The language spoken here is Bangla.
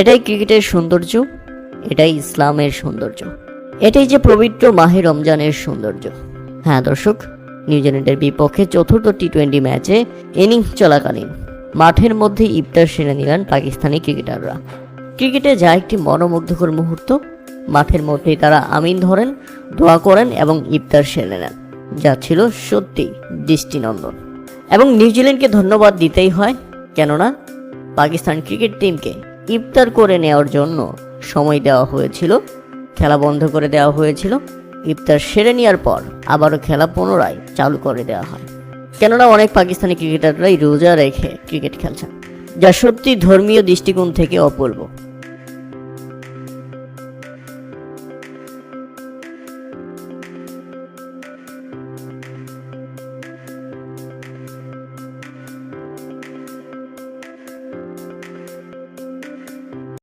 এটাই ক্রিকেটের সৌন্দর্য, এটাই ইসলামের সৌন্দর্য, এটাই যে পবিত্র মাহে রমজানের সৌন্দর্য। হ্যাঁ দর্শক নিউজিল্যান্ডের বিপক্ষে চতুর্থ টি টোয়েন্টি ম্যাচে ইনিংস চলাকালীন মাঠের মধ্যে ইফতার সেরে নিলেন পাকিস্তানি ক্রিকেটাররা। ক্রিকেটে যা একটি মনোমুগ্ধকর মুহূর্ত, মাঠের মধ্যেই তারা আমিন ধরেন, দোয়া করেন এবং ইফতার সেরে নেন, যা ছিল সত্যি দৃষ্টিনন্দন। এবং নিউজিল্যান্ডকে ধন্যবাদ দিতেই হয়, কেননা পাকিস্তান ক্রিকেট টিমকে ইফতার করে নেওয়ার জন্য সময় দেওয়া হয়েছিল। খেলা বন্ধ করে দেওয়া হয়েছিল। ইফতার সেরে নেওয়ার পর আবারও খেলা পুনরায় চালু করে দেওয়া হয়। কেননা অনেক পাকিস্তানি ক্রিকেটাররাই রোজা রেখে ক্রিকেট খেলছেন, যা সত্যি ধর্মীয় দৃষ্টিকোণ থেকে অপূর্ব।